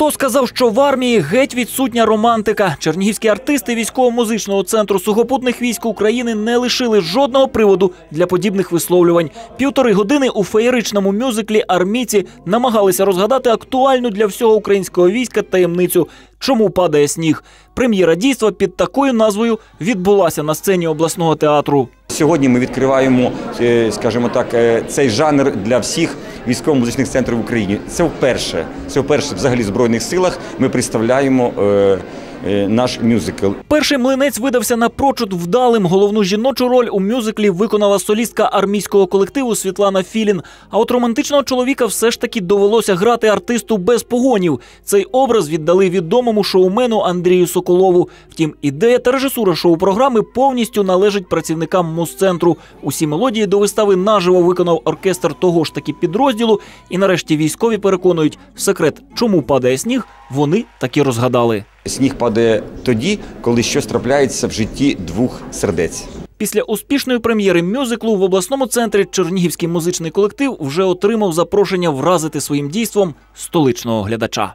Хто сказав, що в армії геть відсутня романтика? Чернігівські артисти військово-музичного центру сухопутних військ України не лишили жодного приводу для подібних висловлювань. Півтори години у феєричному мюзиклі армійці намагалися розгадати актуальну для всього українського війська таємницю. Чому падає сніг? Прем'єра дійства під такою назвою відбулася на сцені обласного театру. Сьогодні ми відкриваємо, е, скажімо так, е, цей жанр для всіх військово-музичних центрів в Україні. Це вперше. Це вперше взагалі в збройних силах. Ми представляємо е, наш мюзикл. Перший млинець видався напрочуд вдалим. Головну жіночу роль у мюзиклі виконала солістка армійського колективу Світлана Філін. А от романтичного чоловіка все ж таки довелося грати артисту без погонів. Цей образ віддали відомому шоумену Андрію Соколову. Втім, ідея та режисура шоу-програми повністю належить працівникам музцентру. Усі мелодії до вистави наживо виконав оркестр того ж таки підрозділу. І нарешті військові переконують, секрет, чому падає сніг, вони таки розгадали. Сніг падає тоді, коли щось трапляється в житті двох сердець. Після успішної прем'єри мюзиклу в обласному центрі Чернігівський музичний колектив вже отримав запрошення вразити своїм дійством столичного глядача.